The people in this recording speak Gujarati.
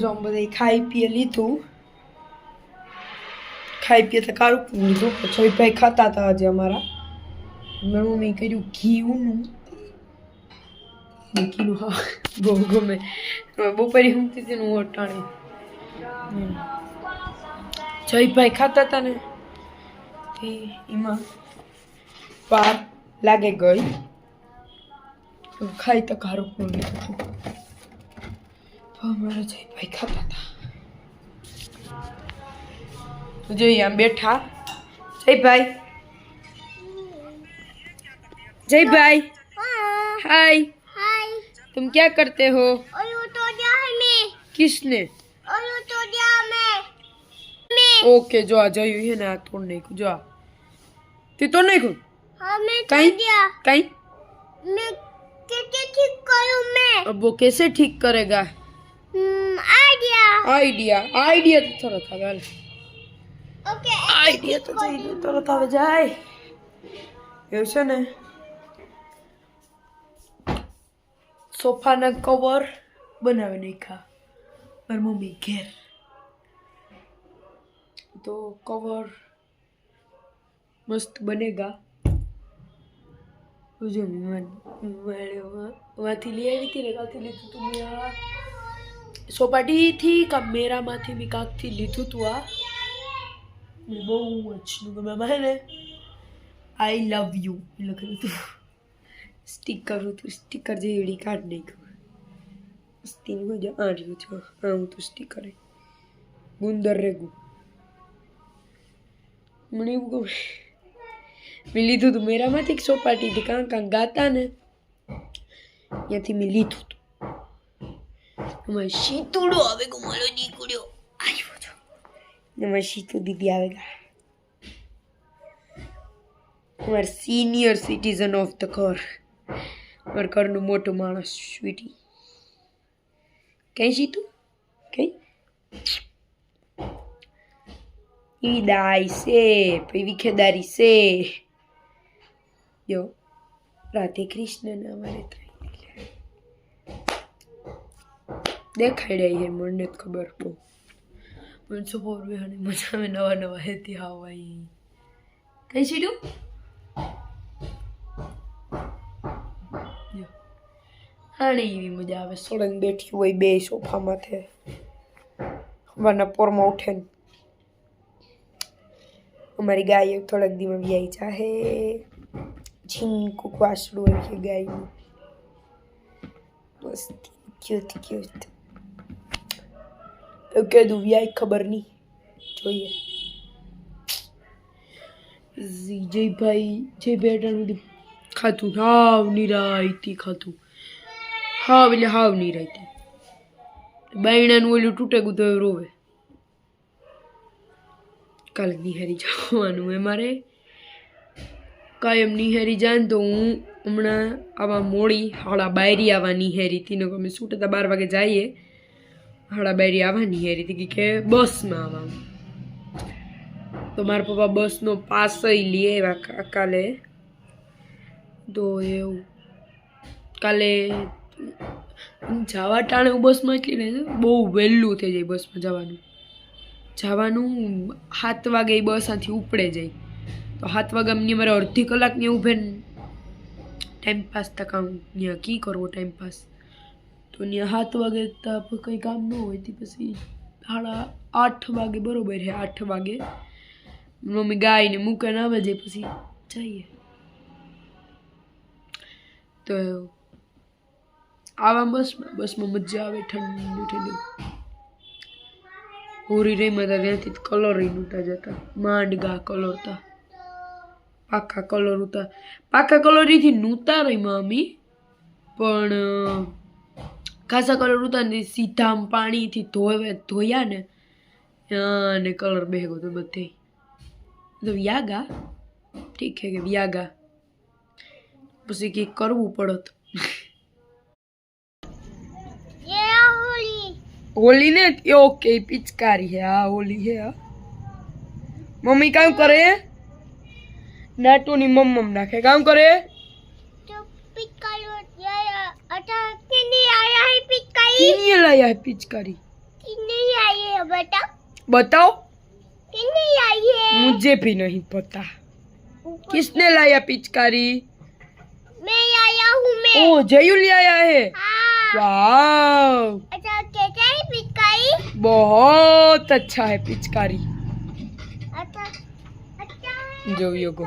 જો અમે બધા ખાઈ પીએ લીધું. ખાઈ પીએ તો કારું લીધું. પછી ભાઈ ખાતા હતા આજે અમારા. મેં મમ્મી કર્યું ઘીનું. કીધું હા બહુ ગમે. બપોરે ઊંઘતી હતી અટાણી જયભાઈ ખાતા હતા ને એમાં પાર લાગે ગઈ ખાઈ તો ખારું પૂરું લીધું. તો અમારા જયભાઈ ખાતા હતા તો જોઈએ આમ બેઠા જયભાઈ जय हाय हाय तुम क्या करते हो और वो तो दिया हमें किसने और वो तो दिया हमें मैं ओके जो आ जाइए है ना तोड़ नहीं को जो आ ते तोड़ नहीं को हमें तो कहीं दिया कहीं मैं कैसे ठीक करूं मैं अब वो कैसे ठीक करेगा Hmm, આઈડિયા આઈડિયા તો તરત આવે ઓકે આઈડિયા તો જઈને તરત આવે જાય. એવું છે ને? સોફાના કવર બનાવી ખા મારી મમ્મી ઘેર. તો કવર મસ્ત બનેગા જો મેં વાથી લઈ આવી હતી ને કાલથી લીધું તું મેં સોપાટીથી મેરામાંથી મેં કાંકથી લીધું તું આ. બહુ જ ગમે. મને ને આઈ લવ યુ લખેલું હતું સ્ટીકર હતું સ્ટીકર જેવી કાઢ નાખ્યું. મસ્તીની મજા આ રહ્યું છે. આ હું તો સ્ટીકર ગુંદર રે ગુ. મને એવું ગમે. મેં લીધું હતું મેરામાંથી સોપાટીથી? કાં કાં ગાતા ને, ત્યાંથી મેં લીધું હતું અમારે શીતુડો આવે ગો મારો દીકડ્યો આવ્યો છો ને અમારે શીતુ દીદી આવેગા અમારે સિનિયર સિટીઝન ઓફ ધ ઘર. અમાર ઘરનું મોટું માણસ સ્વીટી કઈ સીતુ કઈ દાઈ છે પછી વિખેદારી છે. જો, રાધે કૃષ્ણ અમારે દેખાડ્યા છે મને જ ખબર બહુ. મને સપોર બેહાની મજા આવે, નવા નવા હેતી હવાઈ કઈ સીડું આને એવી મજા આવે, સોળંગ બેઠી હોય બે સોફા માથે. સવારના પોરમાં ઉઠે અમારી ગાય થોડાક દીમાં વ્યાઈ ચાહે ઝીંકું વાસડું હોય છે ગાયનું. મસ્ત ક્યુટ ક્યુટ કીધું વ્યાય ખબર નહીં. જોઈએ. જયભાઈ જયભાઈ અટાણ ખાતું હાવ નિરાયતી ખાતું હાવ, એટલે હાવ નિરાયતી. બાયણાનું ઓલું તૂટે તો રોવે. કાલે નિહારી જવાનું એ મારે. કાયમ નિહારી જાય તો હું હમણાં આવા મોડી હાળા બાયરી આવવા નિહારી. હતી ને અમે શું બાર વાગે જઈએ. હાડા આવવાની આવવા નિહારી હતી કે બસમાં આવવાનું. તો મારા પપ્પા બસનો પાસ લે એવા કાલે. તો એવું. કાલે જવા ટાણે હું બસમાં એટલી ને બહુ વહેલું થઈ જાય બસમાં જવાનું. જવાનું સાત વાગે એ બસ આથી ઉપડે જાય. તો સાત વાગે અમને મારે અડધી કલાકની ઊભે ટાઈમ પાસ તક ત્યાં કી કરવો ટાઈમ પાસ? તો ત્યાં સાત વાગે તો કંઈ કામ ન હોય, તે પછી સાડા આઠ વાગે, બરોબર છે આઠ વાગે, મમ્મી ગાયને મૂકીને આવે જાય પછી જઈએ. તો આવા બસમાં બસમાં મજા આવે ઠંડુ, ઠંડી. હોરી રહી હતા ત્યાંથી કલર નહોતા જતા. માંડગા કલર તા. પાકા કલર ઉતા પાકા કલરથી નહોતા રહી મમ્મી પણ ખાસા કલર ઉતારીને સીધા પાણીથી ધોવે ધોયા ને અને કલર ભેગો તો બધે. તો વ્યાગા ઠીક છે કે વ્યાગા. પછી કંઈક કરવું પડત. હોલી ને ઓકે પિચકારી હે હા હોલી હે હા. મમ્મી કામ કરે? નાટુની મમ્મ નાખે. કામ કરે? પિચકારી आया है पिचकारी? बताओ। मुझे भी नहीं पता। किसने लाया पिचकारी? मैं आया हूँ मैं। ओ जयुल आया है? हाँ। अच्छा कैसा है पिचकारी? बहुत अच्छा है पिचकारी। अच्छा अच्छा जो योगो